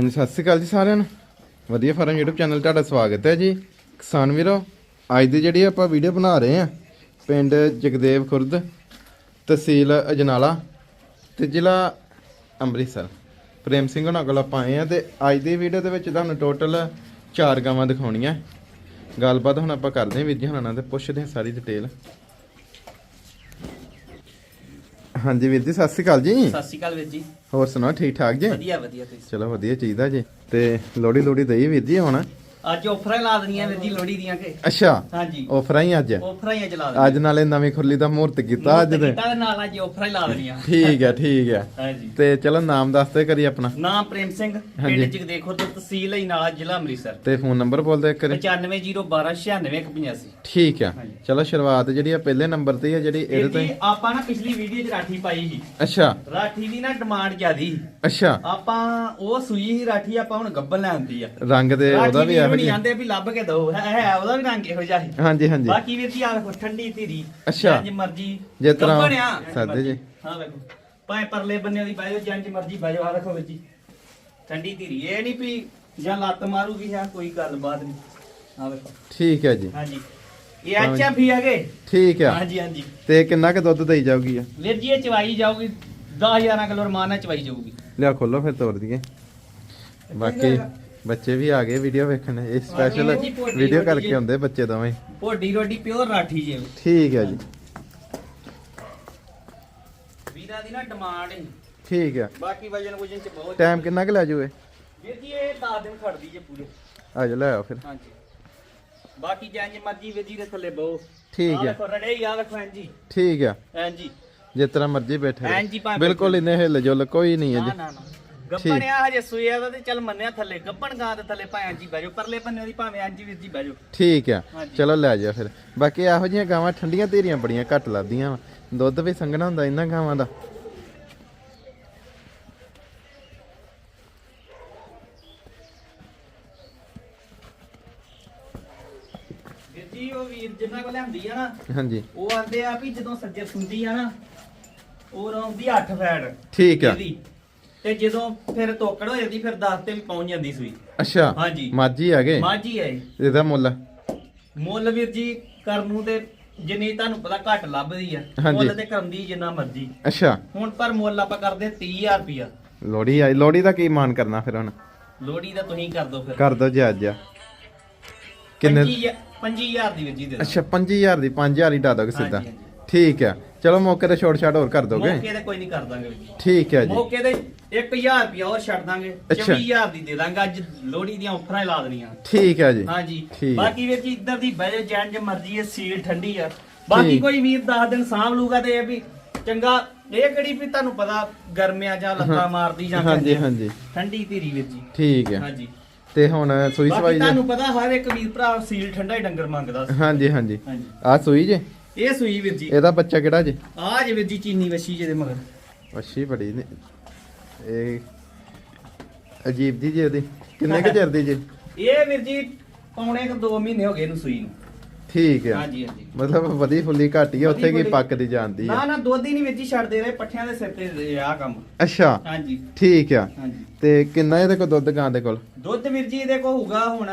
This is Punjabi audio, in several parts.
ਹਾਂਜੀ, ਸਤਿ ਸ਼੍ਰੀ ਅਕਾਲ ਜੀ ਸਾਰਿਆਂ ਨੂੰ। ਵਧੀਆ ਫਾਰਮ YouTube ਚੈਨਲ ਤੁਹਾਡਾ ਸਵਾਗਤ ਹੈ ਜੀ। ਕਿਸਾਨ ਵੀਰੋ, ਅੱਜ ਦੀ ਜਿਹੜੀ ਆਪਾਂ ਵੀਡੀਓ ਬਣਾ ਰਹੇ ਆ ਪਿੰਡ ਜਗਦੇਵ ਖੁਰਦ, ਤਹਿਸੀਲ ਅਜਨਾਲਾ ਤੇ ਜ਼ਿਲ੍ਹਾ ਅੰਮ੍ਰਿਤਸਰ। ਪ੍ਰੇਮ ਸਿੰਘ ਹੋਣਾ ਕੋਲ ਆਪਾਂ ਆਏ ਆ ਤੇ ਅੱਜ ਦੀ ਵੀਡੀਓ ਦੇ ਵਿੱਚ ਤੁਹਾਨੂੰ ਟੋਟਲ ਚਾਰ ਗਾਵਾਂ ਦਿਖਾਉਣੀਆਂ। ਗੱਲਬਾਤ ਹੁਣ ਆਪਾਂ ਕਰਦੇ ਹਾਂ ਵੀਰ ਜੀ ਹੁਣਾਂ ਨਾਲ ਤੇ ਪੁੱਛਦੇ ਹਾਂ ਸਾਰੀ ਡਿਟੇਲ ਹਾਂਜੀ ਵੀਰ ਜੀ ਸਤਿ ਸ਼੍ਰੀ ਅਕਾਲ ਜੀ। ਸਤਿ ਸ਼੍ਰੀ ਅਕਾਲ ਵੀਰ ਜੀ। ਹੋਰ ਸੁਣਾਓ ਠੀਕ ਠਾਕ ਜੀ? ਵਧੀਆ ਵਧੀਆ ਤੁਸੀਂ। ਚਲੋ ਵਧੀਆ ਚਾਹੀਦਾ ਜੀ। ਤੇ ਲੋੜੀ ਲੋੜੀ ਦਈ ਵੀਰ ਜੀ ਹੁਣ? ਅੱਜ ਆਫਰਾਂ ਲਾ ਦਣੀਆਂ ਵੀਰ ਜੀ ਲੋਹੜੀ ਦੀਆਂ ਕਿ। ਅੱਛਾ। ਹਾਂਜੀ। ਆਫਰਾਂ ਹੀ ਅੱਜ। ਆਫਰਾਂ ਹੀ ਅੱਜ ਲਾ ਦਣੀਆਂ। ਅੱਜ ਨਾਲੇ ਨਵੀਂ ਖੁਰਲੀ ਦਾ ਮਹੂਰਤ ਕੀਤਾ ਅੱਜ ਦੇ ਦੇ ਨਾਲ ਅੱਜ ਆਫਰਾਂ ਹੀ ਲਾ ਦਣੀਆਂ। ਠੀਕ ਹੈ ਠੀਕ ਹੈ। ਹਾਂਜੀ। ਤੇ ਚਲੋ ਨਾਮ ਦੱਸਦੇ ਕਰੀ ਆਪਣਾ। ਨਾਮ ਪ੍ਰੇਮ ਸਿੰਘ। ਪਿੰਡ ਜਗਦੇਖੁਰ ਤੋਂ ਤਹਿਸੀਲ ਹੀ ਨਾਲ ਜ਼ਿਲ੍ਹਾ ਅੰਮ੍ਰਿਤਸਰ। ਤੇ ਫੋਨ ਨੰਬਰ ਬੋਲ ਦੇ ਕਰੀ 9501296185 ਠੀਕ ਹੈ। ਚਲੋ ਸ਼ੁਰੂਆਤ ਜਿਹੜੀ ਆ ਪਹਿਲੇ ਨੰਬਰ ਤੇ ਹੀ ਆ ਜਿਹੜੀ ਇਹਦੇ ਤੋਂ ਹੀ। ਆਪਾਂ ਨਾ ਪਿਛਲੀ ਵੀਡੀਓ 'ਚ ਰਾਠੀ ਪਾਈ ਸੀ। ਅੱਛਾ। ਰਾਠੀ ਦੀ ਨਾ ਡਿਮਾਂਡ ਜ਼ਿਆਦੀ ਅੱਛਾ। ਆਪਾਂ ਉਹ ਸੂਈ ਸੀ ਰਾਠੀ ਆਪਾਂ ਹੁਣ ਗੱਬਲ ਲੈਂਦੀ ਆ। ਰੰਗ ਦੇ ਉਹਦਾ ਵੀ ਇਹੋ ਨਹੀਂ ਆਂਦੇ ਵੀ ਲੱਭ ਕੇ ਦੋ ਹੈ ਹੈ ਉਹਦਾ ਵੀ ਰੰਗ ਇਹੋ ਜਿਹਾ ਸੀ। ਹਾਂਜੀ ਹਾਂਜੀ। ਬਾਕੀ ਵੀਰ ਜੀ ਆ ਵੇਖੋ ਠੰਡੀ ਧੀਰੀ। ਅੱਛਾ। ਜੰਜ ਮਰਜ਼ੀ ਜਿਸ ਤਰ੍ਹਾਂ ਸਾਦੇ ਜੀ। ਹਾਂ ਵੇਖੋ। ਭਾਵੇਂ ਪਰਲੇ ਬੰਨੇ ਦੀ ਬਾਜੋ ਜੰਜ ਮਰਜ਼ੀ ਬਾਜੋ ਆ ਵੇਖੋ ਵੀਰ ਜੀ। ਠੰਡੀ ਧੀਰੀ। ਇਹ ਨਹੀਂ ਵੀ ਜਾਂ ਲੱਤ ਮਾਰੂਗੀ ਜਾਂ ਕੋਈ ਗੱਲਬਾਤ ਨਹੀਂ। ਆ ਵੇਖੋ। ਠੀਕ ਹੈ ਜੀ। ਹਾਂਜੀ। ਇਹ ਅੱਛਾ ਵੀ ਹੈਗੇ। ਠੀਕ ਆ। ਹਾਂਜੀ ਹਾਂਜੀ। ਤੇ ਕਿੰਨਾ ਕੁ ਦੁੱਧ ਦੇਈ ਜਾਊਗੀ ਆ ਵੀਰ ਜੀ ਇਹ ਚਵਾਈ ਜਾਊਗੀ। 10000 ਕਿਲੋ ਰਮਾਨ ਚਵਾਈ ਜਾਊਗੀ। ਲਿਆ ਖੋਲੋ ਫਿਰ ਤੋੜ ਦਈਏ। ਬਾਕੀ ਬੱਚੇ ਵੀ ਆ ਗਏ ਵੀਡੀਓ ਵੇਖਣ ਇਹ ਸਪੈਸ਼ਲ ਜੀ ਵੀਡੀਓ ਰੋਟੀ ਕਰਕੇ ਜੀ। ਆਉਂਦੇ ਬੱਚੇ ਦੋਵੇਂ। ਭੋਡੀ ਰੋਡੀ ਪਿਓਰ ਰਾਠੀ ਜੇ। ਠੀਕ ਹੈ ਜੀ। ਵੀਰਾਂ ਦੀ ਨਾ ਡਿਮਾਂਡ ਹੈ ਠੀਕ ਹੈ ਬਾਕੀ ਵਜਨ ਵਜਨ ਚ ਬਹੁਤ ਟਾਈਮ ਕਿੰਨਾ ਕੁ ਲੈ ਜੂਏ ਵੀਰ ਜੀ ਇਹ 10 ਦਿਨ ਖੜਦੀ ਜੇ ਪੂਰੇ। ਆ ਜਾ ਲੈ ਆਓ ਫਿਰ। ਹਾਂਜੀ। ਬਾਕੀ ਜੰਜ ਮਰਜ਼ੀ ਵੀਰ ਜੀ ਦੇ ਥੱਲੇ ਬਹੁ। ਠੀਕ ਹੈ ਰੜੇ ਹੀ ਆ ਵੇਖੋ ਐਂ ਜੀ। ਠੀਕ ਹੈ ਐਂ ਜੀ। ਜਿਸ ਤਰ੍ਹਾਂ ਮਰਜ਼ੀ ਬੈਠੇ। ਐਂ ਜੀ ਭਾਵੇਂ ਬਿਲਕੁਲ ਇਹਨੇ ਹਿੱਲ ਜੁਲ ਕੋਈ ਨਹੀਂ ਹੈ ਨਾ ਜੀ ਨਾ ਨਾ। ਗੱਪਣ ਆ ਹਜੇ ਸੂਇਆ ਦਾ ਤੇ ਚੱਲ ਮੰਨਿਆ ਥੱਲੇ ਗੱਪਣ ਗਾਂ ਦੇ ਥੱਲੇ ਭਾਵੇਂ ਜੀ ਬਹਿ ਜਾਓ ਪਰਲੇ ਬੰਨੇ ਦੀ ਭਾਵੇਂ ਐਂ ਜੀ ਵੀਰ ਜੀ ਬਹਿ ਜਾਓ। ਠੀਕ ਹਾਂਜੀ। ਚਲੋ ਲੈ ਜਾ ਫਿਰ। ਬਾਕੀ ਇਹੋ ਜਿਹੀਆਂ ਗਾਵਾਂ ਠੰਡੀਆਂ ਧੀਰੀਆਂ ਬੜੀਆਂ ਘੱਟ ਲੱਗਦੀਆਂ ਦੁੱਧ ਵੀ ਸੰਘਣਾ ਹੁੰਦਾ ਇਹਨਾਂ ਗਾਵਾਂ ਦਾ। ਜੀ ਉਹ ਵੀਰ ਜਿੰਨਾ ਕੋਲ ਲਿਆਂਦੀ ਆ ਨਾ ਹਾਂਜੀ। ਉਹ ਆਂਦੇ ਆ ਵੀ ਜਦੋਂ ਸੱਜਰ ਸੁੰਦੀ ਆ ਨਾ ਉਹ ਰੌਂਦੀ 8 ਫੈਟ। ਠੀਕ ਆ। ਤੇ ਜਦੋਂ ਫਿਰ ਤੋਕੜ ਹੋ ਜਾਂਦੀ ਫਿਰ 10 ਤੇ ਵੀ ਪਹੁੰਚ ਜਾਂਦੀ ਸੂਈ। ਅੱਛਾ ਹਾਂਜੀ। ਮਾਝੀ ਹੈਗੇ ਮਾਝੀ ਹੈ ਇਹ। ਇਹਦਾ ਮੁੱਲ? ਮੁੱਲ ਵੀਰ ਜੀ ਕਰਨ ਨੂੰ ਤੇ ਜਿੰਨੀ ਤੁਹਾਨੂੰ ਪਤਾ ਘੱਟ ਲੱਭਦੀ ਆ ਹਾਂਜੀ। ਮੁੱਲ ਤੇ ਕਰਮਦੀ ਜਿੰਨਾ ਮਰਜ਼ੀ। ਅੱਛਾ। ਹੁਣ ਪਰ ਮੁੱਲ ਆਪਾਂ ਕਰਦੇ 30000 ਰੁਪਿਆ ਲੋੜੀ ਆਈ ਲੋੜੀ ਦਾ ਕੀ ਮਾਨ ਕਰਨਾ ਫਿਰ ਹੁਣ? ਲੋੜੀ ਦਾ ਤੁਸੀਂ ਕਰ ਦਿਓ ਫਿਰ। ਕਰ ਦੋ ਜੀ ਅੱਜ। ਕਿੰਨੇ 25000 ਦੀ ਵੀਰ ਜੀ ਦੇ ਦਿਓ। ਅੱਛਾ 5000 ਦੀ 5000 ਹੀ ਡਾ ਦੋਗੇ ਸਿੱਧਾ। ਹਾਂਜੀ, ਹਾਂਜੀ। ਠੀਕ ਹੈ ਚਲੋ ਮੌਕੇ ਤੇ ਛੋਟ ਛਾਟ ਹੋਰ ਕਰ ਦੋਗੇ? ਮੌਕੇ ਤੇ ਕੋਈ ਨਹੀਂ ਕਰ ਦਾਂਗੇ ਵੀਰ ਜੀ। ਠੀਕ ਹੈ ਜੀ। ਮੌਕੇ ਤੇ 1000 ਰੁਪਿਆ ਹੋਰ ਛੱਡ ਦਾਂਗੇ ਅੱਛਾ। 24000 ਦੀ ਦੇ ਦਾਂਗੇ ਅੱਜ ਲੋੜੀ ਦੀਆਂ ਆਫਰਾਂ ਹੀ ਲਾ ਦੇਣੀਆਂ। ਠੀਕ ਹੈ ਜੀ। ਹਾਂਜੀ। ਠੀਕ। ਬਾਕੀ ਵੀਰ ਜੀ ਇੱਧਰ ਦੀ ਬਹਿ ਜੈਨ ਜੇ ਮਰਜ਼ੀ ਹੈ ਸੀਲ ਠੰਡੀ ਆ। ਬਾਕੀ ਠੀਕ। ਕੋਈ ਵੀਰ 10 ਦਿਨ ਸਾਂਭ ਲੂਗਾ ਤੇ ਇਹ ਵੀ ਚੰਗਾ ਇਹ ਕਿਹੜੀ ਵੀ ਤੁਹਾਨੂੰ ਪਤਾ ਗਰਮਿਆਂ ਜਾਂ ਲੱਤਾਂ ਮਾਰਦੀ ਜਾਂ ਹਾਂਜੀ। ਹਾਂਜੀ। ਠੰਡੀ ਧੀਰੀ ਵੀਰ ਜੀ। ਠੀਕ ਹੈ। ਹਾਂਜੀ। ਤੇ ਹੁਣ ਸੂਈ ਬਾਕੀ ਸਵਾਈ ਜੇ? ਤੁਹਾਨੂੰ ਪਤਾ ਹਰ ਇੱਕ ਵੀਰ ਭਰਾ ਸੀਲ ਠੰਡਾ ਹੀ ਡੰਗਰ ਮੰਗਦਾ ਸੀ। ਹਾਂਜੀ ਹਾਂਜੀ। ਹਾਂਜੀ। ਆ ਸੂਈ ਜੇ? ਇਹ ਸੂਈ ਵੀਰ ਜੀ। ਇਹਦਾ ਬੱਚਾ ਕਿਹੜਾ ਜੇ? ਆ ਜੇ ਵੀਰ ਜੀ ਚੀਨੀ ਵਸ਼ੀ ਜਿਹਦੇ ਮਗਰ। ਅੱਛੀ ਬੜੀ ਨੇ। ਇਹ ਅਜੀਬ ਦੀ ਜੇ ਉਹਦੀ। ਕਿੰਨੇ ਕੁ ਚਿਰ ਦੀ ਜੇ? ਇਹ ਵੀਰ ਜੀ ਪੌਣੇ ਕੁ 2 ਮਹੀਨੇ ਹੋ ਗਏ ਇਹਨੂੰ ਸੂਈ ਨੂੰ। ਠੀਕ ਹੈ ਹਾਂਜੀ ਹਾਂਜੀ। ਮਤਲਬ ਵਧੀ ਫੁੱਲੀ ਘੱਟ ਹੀ ਉੱਥੇ ਕੀ ਪੱਕਦੀ ਜਾਂਦੀ ਨਾ ਹੈ ਨਾ ਦੁੱਧ ਹੀ ਨਹੀਂ ਜੀ ਛੱਡਦੇ ਰਹੇ ਪੱਠਿਆਂ ਦੇ ਸਿਰ ਤੇ ਆ ਕੰਮ। ਅੱਛਾ। ਹਾਂਜੀ। ਠੀਕ ਆ। ਹਾਂਜੀ। ਤੇ ਕਿੰਨਾ ਇਹਦੇ ਕੋਲ ਦੁੱਧ ਗਾਂ ਦੇ ਕੋਲ? ਦੁੱਧ ਵੀਰ ਜੀ ਇਹਦੇ ਕੋ ਹੋਊਗਾ ਹੁਣ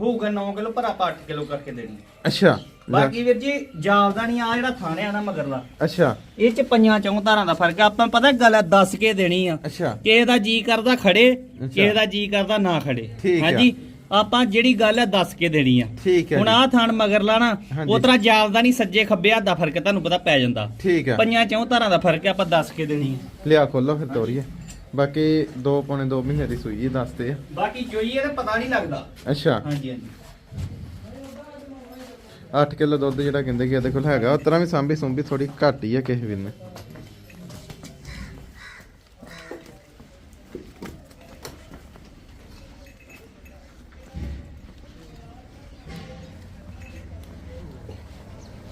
ਹੋਊਗਾ 9 ਕਿਲੋ ਪਰ ਆਪਾਂ 8 ਕਿਲੋ ਕਰਕੇ ਦੇਣੀ। ਅੱਛਾ। ਬਾਕੀ ਵੀਰ ਜੀ ਜਾਪਦਾ ਨਹੀਂ ਆ ਜਿਹੜਾ ਥਾਣਿਆ ਨਾ ਮਗਰਲਾ। ਅੱਛਾ। ਇਹ ਚ ਪੰਜਾਂ ਚੌਂ ਧਾਰਾਂ ਦਾ ਫ਼ਰਕ ਆ। ਆਪਾਂ ਪਤਾ ਗੱਲ ਆ ਦੱਸ ਕੇ ਦੇਣੀ ਆ। ਅੱਛਾ। ਕਿਸੇ ਦਾ ਜੀ ਕਰਦਾ ਖੜੇ ਕਿਸੇ ਦਾ ਜੀ ਕਰਦਾ ਨਾ ਖੜੇ। ਹਾਂਜੀ? ਆਪਾਂ ਜਿਹੜੀ ਗੱਲ ਆ ਦੱਸ ਕੇ ਦੇਣੀ ਆ। ਠੀਕ ਹੈ ਹੁਣ ਜੀ, ਆ ਥਾਣ ਮਗਰਲਾ ਨਾ। ਉਹ ਤਰ੍ਹਾਂ ਜਾਪਦਾ ਨਹੀਂ ਸੱਜੇ ਖੱਬੇ ਹੱਥ ਦਾ ਫ਼ਰਕ ਤੁਹਾਨੂੰ ਪਤਾ ਪੈ ਜਾਂਦਾ। ਠੀਕ ਆ। ਪੰਜਾਂ ਚੌਂ ਧਾਰਾਂ ਦਾ ਫ਼ਰਕ ਆਪਾਂ ਦੱਸ ਕੇ ਦੇਣੀ ਆ। ਲਿਆ ਖੋਲੋ ਫਿਰ ਤੋਰੀਏ ਬਾਕੀ 2 ਪੌਣੇ 2 ਮਹੀਨੇ ਦੀ ਸੂਈ ਹੀ ਦੱਸਦੇ ਆ। ਬਾਕੀ ਜੋਈਏ ਤੇ ਪਤਾ ਨਹੀਂ ਲੱਗਦਾ। ਅੱਛਾ। ਹਾਂਜੀ ਹਾਂਜੀ। 8 ਕਿਲੋ ਦੁੱਧ ਜਿਹੜਾ ਕਹਿੰਦੇ ਕਿ ਇਹਦੇ ਕੋਲ ਹੈਗਾ, ਉਸ ਤਰ੍ਹਾਂ ਵੀ ਸਾਂਭੀ ਸੁੰਭੀ ਥੋੜੀ ਘੱਟ ਹੀ ਆ ਕਿਸੇ ਵੀ ਨੇ।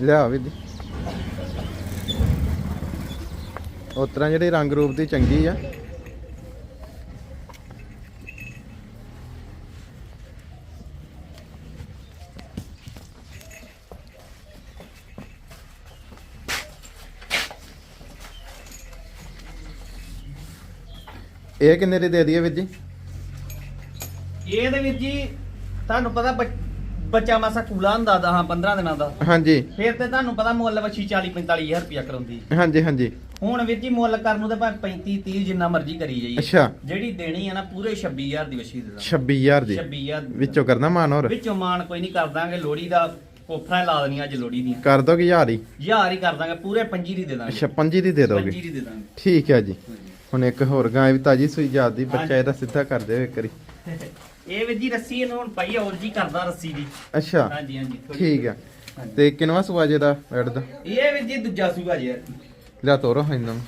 ਲਿਆ ਵੀ ਦੀ। ਉਸ ਤਰ੍ਹਾਂ ਜਿਹੜੀ ਰੰਗ ਰੂਪ ਦੀ ਚੰਗੀ ਆ। ਇਹ ਕਿੰਨੇ ਦੀ ਦੇ ਦਈਏ ਵੀਰ ਜੀ? ਇਹ ਦੇ ਵੀਰ ਜੀ ਤੁਹਾਨੂੰ ਪਤਾ ਬੱਚ- ਬੱਚਾ ਮਾਸਾ ਕੂਲਾ ਹੁੰਦਾ 10 15 ਦਿਨਾਂ ਦਾ। ਹਾਂਜੀ। ਫਿਰ ਤੇ ਤੁਹਾਨੂੰ ਪਤਾ ਮੁੱਲ ਵਛੀ 40 45000 ਰੁਪਇਆ ਕਰਾਉਂਦੀ। ਹਾਂਜੀ ਹਾਂਜੀ। ਹੁਣ ਵੀਰ ਜੀ ਮੁੱਲ ਕਰਨ ਨੂੰ ਤੇ ਭਾਵੇਂ 35 30 ਜਿੰਨਾ ਮਰਜ਼ੀ ਕਰੀ ਜਾਈਏ। ਅੱਛਾ। ਜਿਹੜੀ ਦੇਣੀ ਆ ਨਾ ਪੂਰੇ 26000 ਦੀ ਵਛੀ ਦੇ ਦਾਂ 26000 ਦੀ? 26000 ਦੀ। ਵਿੱਚੋਂ ਕਰਨਾ ਮਾਨ ਹੋਰ? ਵਿੱਚੋਂ ਮਾਨ ਕੋਈ ਨਹੀਂ ਕਰ ਦਾਂਗੇ ਲੋੜੀ ਦਾ ਕੋਫਰਾਂ ਲਾ ਦੇਣੀਆਂ ਅੱਜ ਲੋੜੀ ਦੀਆਂ ਕਰ ਦੋਗੇ ਯਾਰ ਹੀ? ਹਜ਼ਾਰ ਹੀ ਕਰ ਦਾਂਗੇ ਪੂਰੇ ਪੰਜੀ ਦੀ ਦੇ ਦਾਂਗੇ। ਅੱਛਾ ਪੰਜੀ ਦੀ ਦੇ ਦੋਗੇ। ਪੰਜੀ ਦੀ ਦੇ ਦਾਂਗੇ। ਠੀਕ ਹੈ ਜੀ। ਹਾਂਜੀ। ਹੁਣ ਇੱਕ ਹੋਰ ਗਾਂ ਵੀ ਤਾਜੀ ਸੂਈ ਜਾਂਦੀ ਬੱਚਾ। ਇਹਦਾ ਸਿੱਧਾ ਕਰ ਦਿਓ ਇੱਕ ਵਾਰੀ। ਇਹ ਵੀਰ ਜੀ ਰੱਸੀ ਇਹਨੂੰ ਹੁਣ ਪਾਈ ਔਰ ਜੀ ਕਰਦਾ ਰੱਸੀ ਦੀ। ਅੱਛਾ। ਹਾਂਜੀ ਹਾਂਜੀ ਠੀਕ ਹਾਂਜੀ। ਤੇ ਕਿਨਵਾ ਸੂਆ ਜੇ ਦਾ ਐਡ ਦਾ? ਇਹ ਵੀਰ ਜੀ ਦੂਜਾ ਸੂਗਾ ਜੀ ਲਿਆ ਤੋਰੋ ਇਹਨਾਂ ਨੂੰ।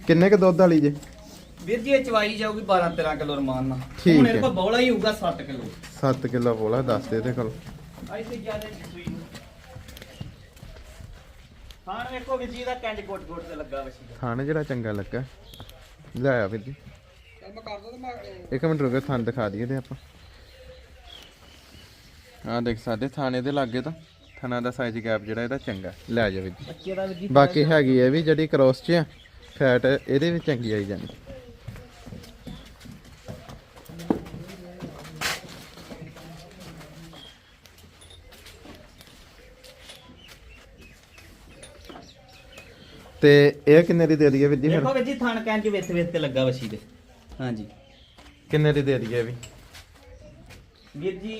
ਕਿੰਨੇ ਕ ਦੁੱਧ ਵਾਲੀ ਜੇ? ਵੀਰ ਜੀ ਇਹ ਚਵਾਈ ਜਾਊਗੀ 12 13 ਕਿਲੋ ਰਮਾਨ ਨਾਲ। ਹੁਣ ਹੈ। ਇਹ ਕੋਲ ਬੌਲਾ ਹੀ ਹੋਊਗਾ 7 ਕਿਲੋ। 7 ਕਿਲੋ ਬੋਲਾ ਦੱਸ ਦੇ ਇਹਦੇ ਕੋਲ। ਇੱਥੇ ਜ਼ਿਆਦਾ ਸੂਈ ਹਾਂ ਵੇਖੋ ਵੀਰ ਜੀ ਦਾ ਕੰਜ ਗੋਟ ਗੋਟ ਤੇ ਲੱਗਾ ਵਸੀ ਦਾ ਥਾਣੇ ਜਿਹੜਾ ਚੰਗਾ ਲੱਗਾ। ਲੈ ਆ ਵੀਰ ਜੀ। ਇੱਕ ਮਿੰਟ ਰੁਕੋ ਥਾਣ ਦਿਖਾ ਦਈਏ ਤੇ ਆਪਾਂ। ਆ ਦੇਖ ਸਾਡੇ ਥਾਣੇ ਦੇ ਲਾਗੇ ਤਾਂ ਥਾਣਾ ਦਾ ਸਾਈਜ਼ ਗੈਪ ਜਿਹੜਾ ਇਹਦਾ ਚੰਗਾ। ਲੈ ਜਾ ਵੀਰ ਜੀ। ਬੱਚੇ ਦਾ ਵੀਰ ਜੀ ਬਾਕੀ ਹੈਗੀ ਇਹ ਵੀ ਜਿਹੜੀ ਕ੍ਰੋਸ 'ਚ ਆ ਫੈਟ ਇਹਦੇ ਵਿੱਚ ਚੰਗੀ ਆਈ ਜਾਂਦੀ ਤੇ ਇਹ ਕਿੰਨੇ ਦੀ ਦੇ ਦਈਏ ਵੀਰ ਜੀ ਦੇਖੋ ਵੀਰ ਜੀ ਥਣ ਕੰਜ ਵਿੱਚ ਵਿੱਚ ਤੇ ਲੱਗਾ ਵਸੀ ਦੇ ਹਾਂਜੀ। ਕਿੰਨੇ ਦੀ ਦੇ ਦਈਏ ਵੀ? ਵੀਰ ਜੀ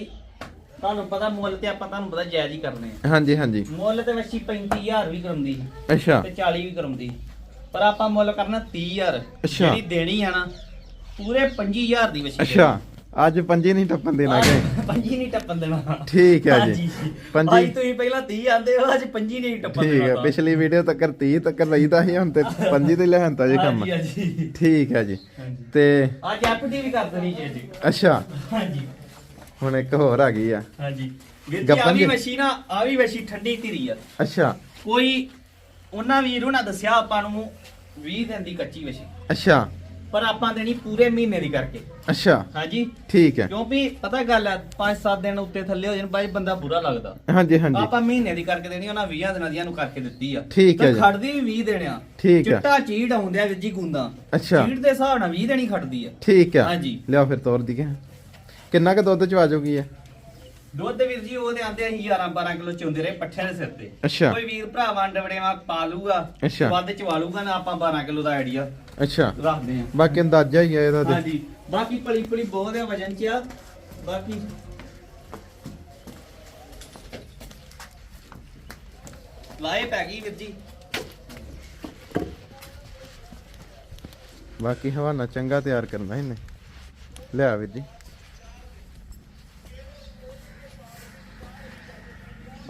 ਤੁਹਾਨੂੰ ਪਤਾ ਮੁੱਲ ਤੇ ਆਪਾਂ ਤੁਹਾਨੂੰ ਪਤਾ ਜਾਇਜ਼ ਹੀ ਕਰਨੇ ਆ। ਹਾਂਜੀ ਹਾਂਜੀ। ਮੁੱਲ ਤੇ ਵਸੀ 35000 ਵੀ ਕਰਾਉਂਦੀ ਸੀ ਅੱਛਾ। ਤੇ 40 ਵੀ ਕਰਾਉਂਦੀ ਪਰ ਆਪਾਂ ਮੁੱਲ ਕਰਨਾ 30000 ਅੱਛਾ। ਜਿਹੜੀ ਦੇਣੀ ਆ ਨਾ ਪੂਰੇ 25000 ਦੀ ਵਸੀ ਅੱਛਾ। ਅੱਜ ਪੰਜੀ ਨਹੀਂ ਟੱਪਣ ਦੇਣਾ ਕਿ? ਪੰਜੀ ਨਹੀਂ ਟੱਪਣ ਦੇਣਾ। ਠੀਕ ਹੈ ਜੀ। ਪੰਜੀ ਪੰਜੀ ਤੁਸੀਂ ਪਹਿਲਾਂ 30 ਆਂਦੇ ਹੋ ਅੱਜ ਪੰਜੀ ਨਹੀਂ ਟੱਪਣ ਠੀਕ ਹੈ। ਪਿਛਲੀ ਵੀਡੀਓ ਤੱਕ 30 ਤੱਕ ਲਈਦਾ ਸੀ ਹੁਣ ਤੇ ਪੰਜੀ ਤੇ ਲੈਣਤਾ ਜੀ ਕੰਮ। ਹਾਂਜੀ ਠੀਕ ਹੈ ਜੀ। ਹਾਂਜੀ। ਤੇ ਅੱਜ ਐਫਡੀ ਵੀ ਕਰ ਦੇਣੀ ਜੀ ਜੀ। ਅੱਛਾ। ਹਾਂਜੀ। ਹੁਣ ਇੱਕ ਹੋਰ ਆ ਗਈ ਆ। ਹਾਂਜੀ। ਵੀਰ ਆ ਵੀ। ਮਸ਼ੀਨ ਆ ਵੀ ਮਸ਼ੀਨ ਠੰਡੀ ਧੀਰੀ ਆ। ਅੱਛਾ। ਕੋਈ ਉਹਨਾਂ ਵੀਰ ਉਹਨਾਂ ਦੱਸਿਆ ਆਪਾਂ ਨੂੰ 20 ਦਿਨ ਦੀ ਕੱਚੀ ਮਸ਼ੀਨ। ਅੱਛਾ। ਪਰ ਆਪਾਂ ਦੇਣੀ ਪੂਰੇ ਮਹੀਨੇ ਦੀ ਕਰਕੇ। ਅੱਛਾ। ਹਾਂਜੀ। ਠੀਕ ਹੈ। ਕਿਉਂਕਿ ਪਤਾ ਗੱਲ ਆ 5-7 ਦਿਨ ਉੱਤੇ ਥੱਲੇ ਹੋ ਜਾਣ ਬਾਈ ਬੰਦਾ ਬੁਰਾ ਲੱਗਦਾ। ਹਾਂਜੀ ਹਾਂਜੀ। ਆਪਾਂ ਮਹੀਨੇ ਦੀ ਕਰਕੇ ਦੇਣੀ ਉਹਨਾਂ 20 ਦਿਨਾਂ ਦੀਆਂ ਨੂੰ ਕਰਕੇ ਦਿੱਤੀ ਆ। ਠੀਕ ਹੈ ਤੇ ਜੀ। ਖੜਦੀ ਵੀ 20 ਦੇਣਿਆ ਠੀਕ ਹੈ। ਚਿੱਟਾ ਚੀੜ ਆਉਂਦਿਆ ਵੀਰ ਜੀ ਗੁੰਦਾ। ਅੱਛਾ। ਚੀੜ ਦੇ ਹਿਸਾਬ ਨਾਲ 20 ਦੇਣੀ ਖੜਦੀ ਆ। ਠੀਕ ਹੈ। ਹਾਂਜੀ। ਲਿਆਓ ਫਿਰ ਤੋਰ ਦਈਏ ਕਿੰਨਾ ਕ ਦੁੱਧ ਚਵਾ ਜੂਗੀ ਹੈ ਦੁੱਧ ਵੀਰ ਜੀ ਉਹਦੇ ਆਂਦੇ ਅਸੀਂ 11 12 ਕਿਲੋ ਚੁੰਦੇ ਰਹੇ ਪੱਠਿਆਂ ਦੇ ਸਿਰ ਤੇ। ਅੱਛਾ। ਕੋਈ ਵੀਰ ਭਰਾ ਵੰਡ ਵੜੇਵਾ ਪਾ ਲੂਗਾ ਅੱਛਾ। ਵੱਧ ਚਵਾ ਲੂਗਾ ਨਾ ਆਪਾਂ 12 ਕਿਲੋ ਦਾ ਆਈਡੀਆ ਅੱਛਾ। ਰੱਖਦੇ ਆ ਬਾਕੀ ਅੰਦਾਜ਼ਾ ਹੀ ਹੈ ਇਹਦਾ ਤੇ। ਹਾਂਜੀ। ਬਾਕੀ ਪਲੀ ਪਲੀ ਬਹੁਤ ਆ ਵਜਨ ਚ ਆ। ਬਾਕੀ ਲਾਏ ਪੈ ਗਈ ਵੀਰ ਜੀ। ਬਾਕੀ ਹਵਾਨਾ ਚੰਗਾ ਤਿਆਰ ਕਰਨਾ ਇਹਨੇ। ਲਿਆ ਵੀਰ ਜੀ।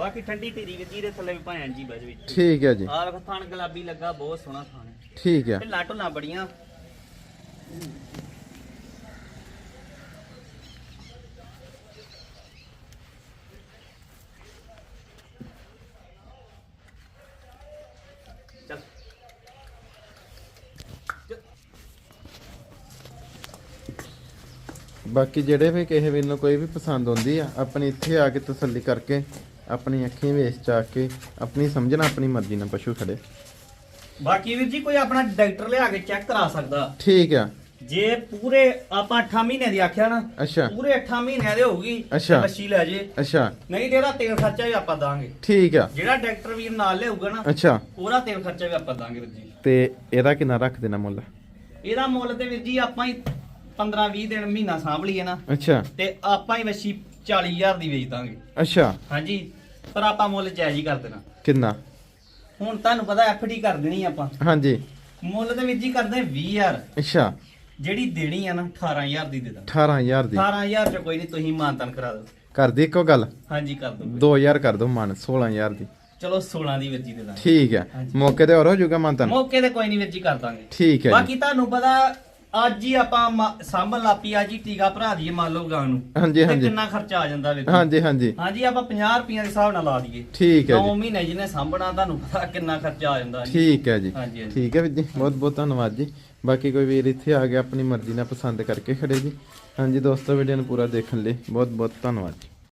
ਬਾਕੀ ਠੰਡੀ ਧੀਰੀ ਵੀਰ ਜੀ ਦੇ ਥੱਲੇ ਵੀ ਭਾਂ ਜੀ ਬਜ ਵਿੱਚ। ਠੀਕ ਹੈ ਜੀ। ਆਹ ਵੇਖੋ ਥਾਣ ਗੁਲਾਬੀ ਲੱਗਾ ਬਹੁਤ ਸੋਹਣਾ ਥਾਣ ਹੈ। ਠੀਕ ਹੈ। ਤੇ ਲਾਟੋ ਨਾ ਬੜੀਆਂ। ਚੱਲ। ਬਾਕੀ ਜਿਹੜੇ ਵੀ ਕਿਸੇ ਵੀਰ ਨੂੰ ਕੋਈ ਵੀ ਪਸੰਦ ਆਉਂਦੀ ਆ ਆਪਣੀ ਇੱਥੇ ਆ ਕੇ ਤਸੱਲੀ ਕਰਕੇ ਆਪਣੀ ਅੱਖੀਂ ਵੇਚ ਚਾ ਕੇ ਆਪਣੀ ਸਮਝਣਾ ਆਪਣੀ ਮਰਜ਼ੀ ਨਾਲ ਪਸ਼ੂ ਖੜੇ। ਬਾਕੀ ਵੀਰ ਜੀ ਕੋਈ ਆਪਣਾ ਡਾਕਟਰ ਲਿਆ ਕੇ ਚੈੱਕ ਕਰਾ ਸਕਦਾ। ਠੀਕ ਆ। ਜੇ ਪੂਰੇ ਆਪਾਂ 8 ਮਹੀਨੇ ਦੀ ਆਖਿਆ ਨਾ ਅੱਛਾ। ਪੂਰੇ 8 ਮਹੀਨਿਆਂ ਦੇ ਹੋਊਗੀ ਅੱਛਾ। ਬੱਚੀ ਲੈ ਜੇ। ਅੱਛਾ। ਨਹੀਂ ਤੇ ਇਹਦਾ ਤੇਲ ਖਰਚਾ ਵੀ ਆਪਾਂ ਦਾਂਗੇ। ਠੀਕ ਆ। ਜਿਹੜਾ ਡਾਕਟਰ ਵੀਰ ਨਾਲ ਲਿਆਊਗਾ ਨਾ ਅੱਛਾ। ਉਹਦਾ ਤੇਲ ਖਰਚਾ ਵੀ ਆਪਾਂ ਦਾਂਗੇ ਵੀਰ ਜੀ। ਤੇ ਇਹਦਾ ਕਿੰਨਾ ਰੱਖ ਦੇਣਾ ਮੁੱਲ? ਇਹਦਾ ਮੁੱਲ ਤੇ ਵੀਰ ਜੀ ਆਪਾਂ ਹੀ 15 20 ਦਿਨ ਮਹੀਨਾ ਸਾਂਭ ਲਈਏ ਨਾ। ਅੱਛਾ। ਤੇ ਆਪਾਂ ਹੀ ਵੱਛੀ 40000 ਦੀ ਵੇਚ ਦਾਂਗੇ। ਅੱਛਾ। ਹਾਂਜੀ। ਪਰ ਆਪਾਂ ਮੁੱਲ ਜਾਇਜ਼ ਹੀ ਕਰ ਦੇਣਾ। ਕਿੰਨਾ? ਹੁਣ ਤੁਹਾਨੂੰ ਪਤਾ ਐਫਡੀ ਕਰ ਦੇਣੀ ਆਪਾਂ। ਹਾਂਜੀ। ਮੁੱਲ ਤੇ ਵੀਰ ਜੀ ਕਰਦੇ 20000 ਅੱਛਾ। ਜਿਹੜੀ ਦੇਣੀ ਆ ਨਾ 18000 ਦੀ ਦੇ ਦਾਂ 18000 ਦੀ। 18000 ਚ ਕੋਈ ਨਹੀਂ ਤੁਸੀਂ ਮਾਨਤਨ ਕਰਾ ਦਿਓ। ਕਰ ਦੀ ਇੱਕੋ ਗੱਲ? ਹਾਂਜੀ ਕਰ ਦੋ 2000 ਕਰ ਦੋ ਮਨ 16000 ਦੀ। ਚਲੋ 16 ਦੀ ਵੀਰ ਜੀ ਦੇ ਦਾਂ ਠੀਕ ਹੈ। ਮੌਕੇ ਤੇ ਹੋਰ ਹੋ ਜਾਊਗਾ ਮੰਤਨ ਮੌਕੇ ਤੇ ਕੋਈ ਨਹੀਂ ਵੀਰ ਜੀ ਕਰ ਦਾਂਗੇ। ਠੀਕ ਹੈ ਬਾਕੀ ਤੁਹਾਨੂੰ ਪਤਾ ਅੱਜ ਹੀ ਆਪਾਂ ਮ- ਸਾਂਭਣ ਲਾਪੀ ਅੱਜ ਹੀ ਟੀਕਾ ਭਰਾ ਦਈਏ ਮੰਨ ਲਓ ਗਾਂ ਨੂੰ। ਹਾਂਜੀ ਤੇ ਹਾਂਜੀ। ਕਿੰਨਾ ਖਰਚਾ ਆ ਜਾਂਦਾ ਜੀ ਹਾਂਜੀ ਹਾਂਜੀ। ਹਾਂਜੀ ਆਪਾਂ 50 ਰੁਪਈਆ ਦੇ ਹਿਸਾਬ ਨਾਲ ਲਾ ਦਈਏ। ਠੀਕ ਹੈ 9 ਜੀ। ਮਹੀਨੇ ਜਿਹਨੇ ਸਾਂਭਣਾ ਤੁਹਾਨੂੰ ਪਤਾ ਕਿੰਨਾ ਖਰਚਾ ਆ ਜਾਂਦਾ ਜੀ। ਠੀਕ ਹੈ ਜੀ। ਹਾਂਜੀ ਹਾਂਜੀ। ਠੀਕ ਹੈ ਵੀਰ ਜੀ। ਬਹੁਤ ਬਹੁਤ ਧੰਨਵਾਦ ਜੀ। ਬਾਕੀ ਕੋਈ ਵੀਰ ਇੱਥੇ ਆ ਗਿਆ ਆਪਣੀ ਮਰਜ਼ੀ ਨਾਲ ਪਸੰਦ ਕਰਕੇ ਖੜੇ ਜੀ। ਹਾਂਜੀ ਦੋਸਤੋ ਵੀਡੀਓ ਨੂੰ ਪੂਰਾ ਦੇਖਣ ਲਈ ਬਹੁਤ ਬਹੁਤ ਧੰਨਵਾਦ ਜੀ।